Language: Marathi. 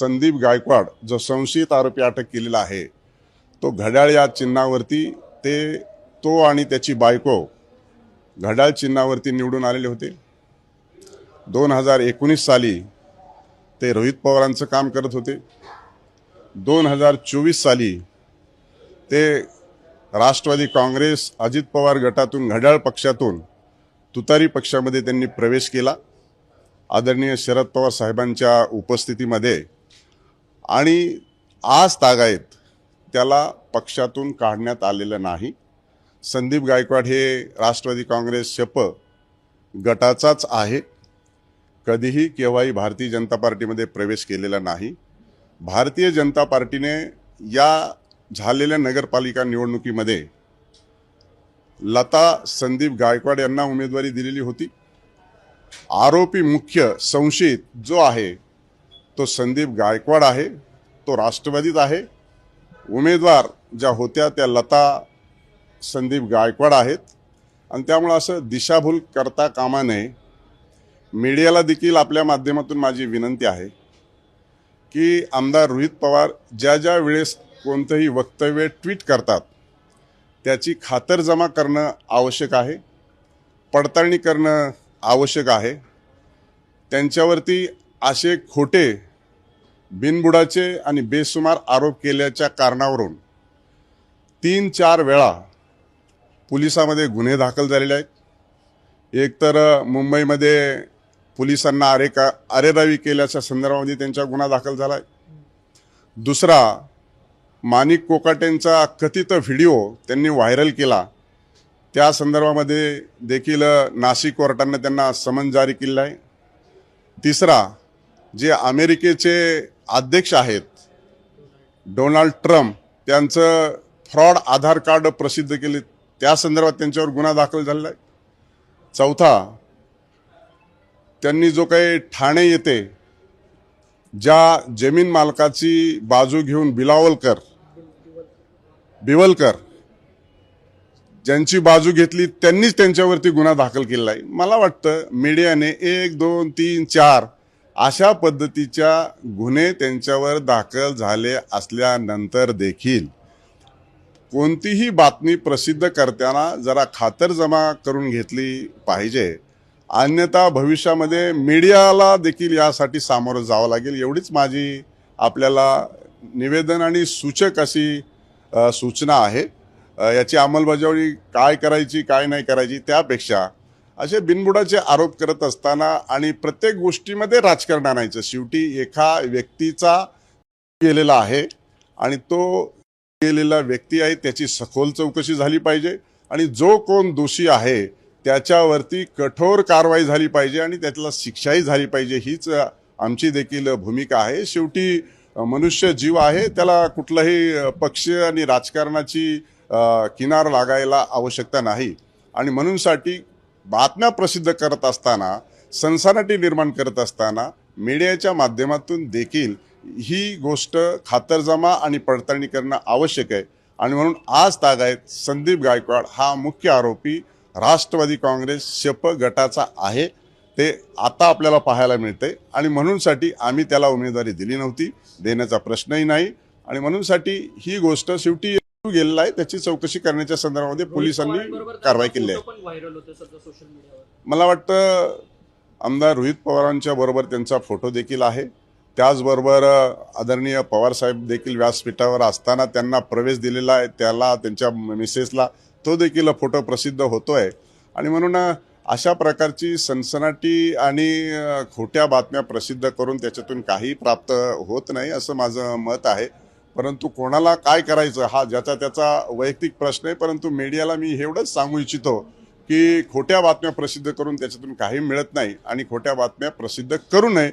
संदीप गायकवाड जो संशयित आरोपी अटक केलेला आहे तो घड्याळ या चिन्हावरती ते तो आणि त्याची बायको घड्याळ चिन्हावरती निवडून आलेले होते. दोन हजार एकोणीस साली ते रोहित पवारांचं काम करत होते. दोन हजार चोवीस साली ते राष्ट्रवादी काँग्रेस अजित पवार गटातून घड्याळ पक्षातून तुतारी पक्षामध्ये त्यांनी प्रवेश केला. आदरणीय शरद पवार साहेबांच्या उपस्थितीमध्ये आणि आज तागायत त्याला पक्षातून काढण्यात आलेलं नाही. संदीप गायकवाड हे राष्ट्रवादी काँग्रेस शप गटाचाच आहे. कधीही केव्हाही भारतीय जनता पार्टीमध्ये प्रवेश केलेला नाही. भारतीय जनता पार्टीने या झालेल्या नगरपालिका निवडणुकीमध्ये लता संदीप गायकवाड यांना उमेदवारी दिलेली होती. आरोपी मुख्य संशयित जो आहे तो संदीप गायकवाड आहे तो राष्ट्रवादीत आहे. उमेदवार ज्या होत्या त्या लता संदीप गायकवाड आहेत. आणि त्यामुळं असं दिशाभूल करता कामा नये. मीडियाला देखील आपल्या माध्यमातून माझी विनंती आहे की आमदार रोहित पवार ज्या ज्या वेळेस कोणतंही वक्तव्य ट्विट करतात त्याची खातरजमा करणं आवश्यक आहे पडताळणी करणं आवश्यक आहे. त्यांच्यावरती असे खोटे बिनबुडाचे आणि बेसुमार आरोप केल्याच्या कारणावरून तीन चार वेळा पोलिसामध्ये गुन्हे दाखल झालेले आहेत. एक तर मुंबईमध्ये पोलिसांना अरे का अरेरावी केल्याच्या संदर्भामध्ये त्यांचा गुन्हा दाखल झाला आहे. दुसरा माणिक कोकाटेंचा कथित व्हिडिओ त्यांनी व्हायरल केला. त्या संदर्भामध्ये देखील नाशिक कोर्टानं त्यांना समन जारी केलं आहे. तिसरा जे अमेरिकेचे अध्यक्ष आहेत डोनाल्ड ट्रम्प त्यांचं फ्रॉड आधार कार्ड प्रसिद्ध केले. त्या संदर्भात त्यांच्यावर गुन्हा दाखल झालेला आहे. चौथा त्यांनी जो काही ठाणे येते ज्या जमीन मालकाची बाजू घेऊन बिलावलकर बिवलकर ज्यांची बाजू घेतली त्यांनीच त्यांच्यावरती गुन्हा दाखल केलेला आहे. मला वाटतं मीडियाने एक दोन तीन चार अशा पद्धतीच्या गुन्हे त्यांच्यावर दाखल झाले असल्यानंतर देखील कोणतीही बातमी प्रसिद्ध करताना जरा खातरजमा करून घेतली पाहिजे. अन्यथा भविष्यामध्ये मीडियाला देखील यासाठी सामोरं जावं लागेल. एवढीच माझी आपल्याला निवेदन आणि सूचक अशी सूचना आहे. याची अंमलबजावणी काय करायची काय नाही करायची त्यापेक्षा असे बिनबुडाचे आरोप करत असताना आणि प्रत्येक गोष्टीमध्ये राजकारण आणायचं. शेवटी एका व्यक्तीचा गेलेला आहे आणि तो गेलेला व्यक्ती आहे त्याची सखोल चौकशी झाली पाहिजे आणि जो कोण दोषी आहे त्याच्यावरती कठोर कारवाई झाली पाहिजे आणि त्यातला शिक्षाही झाली पाहिजे. हीच आमची देखील भूमिका आहे. शेवटी मनुष्य जीव आहे त्याला कुठलाही पक्ष आणि राजकारणाची किनार लागायला आवश्यकता नाही. आणि म्हणूनसाठी बातम्या प्रसिद्ध करत असताना सनसनाटी निर्माण करत असताना मीडियाच्या माध्यमातून देखील ही गोष्ट खातरजमा आणि पडताळणी करणं आवश्यक आहे. आणि म्हणून आज तागायत संदीप गायकवाड. हा मुख्य आरोपी राष्ट्रवादी काँग्रेस शप गटाचा आहे. ते आता आपल्याला पाहायला मिळते आणि म्हणूनसाठी आम्ही त्याला उमेदवारी दिली नव्हती. देण्याचा प्रश्नही नाही. आणि म्हणूनसाठी ही गोष्ट शेवटी गेलेला आहे त्याची चौकशी करण्याच्या संदर्भामध्ये पोलिसांनी कारवाई केली आहे. होते मला वाटतं आमदार रोहित पवारांच्या बरोबर त्यांचा फोटो देखील आहे. त्याचबरोबर आदरणीय पवारसाहेब देखील व्यासपीठावर असताना त्यांना प्रवेश दिलेला आहे त्याला त्यांच्या मिसेसला तो देखील फोटो प्रसिद्ध होतोय. आणि म्हणून अशा प्रकारची सनसनाटी आणि खोट्या बातम्या प्रसिद्ध करून त्याच्यातून काही प्राप्त होत नाही असं माझं मत आहे. परंतु कोणाला काय करायचं हा ज्याचा त्याचा वैयक्तिक प्रश्न आहे परंतु मीडियाला मी एवढंच सांगू इच्छितो की खोट्या बातम्या प्रसिद्ध करून त्याच्यातून काही मिळत नाही आणि खोट्या बातम्या प्रसिद्ध करू नये.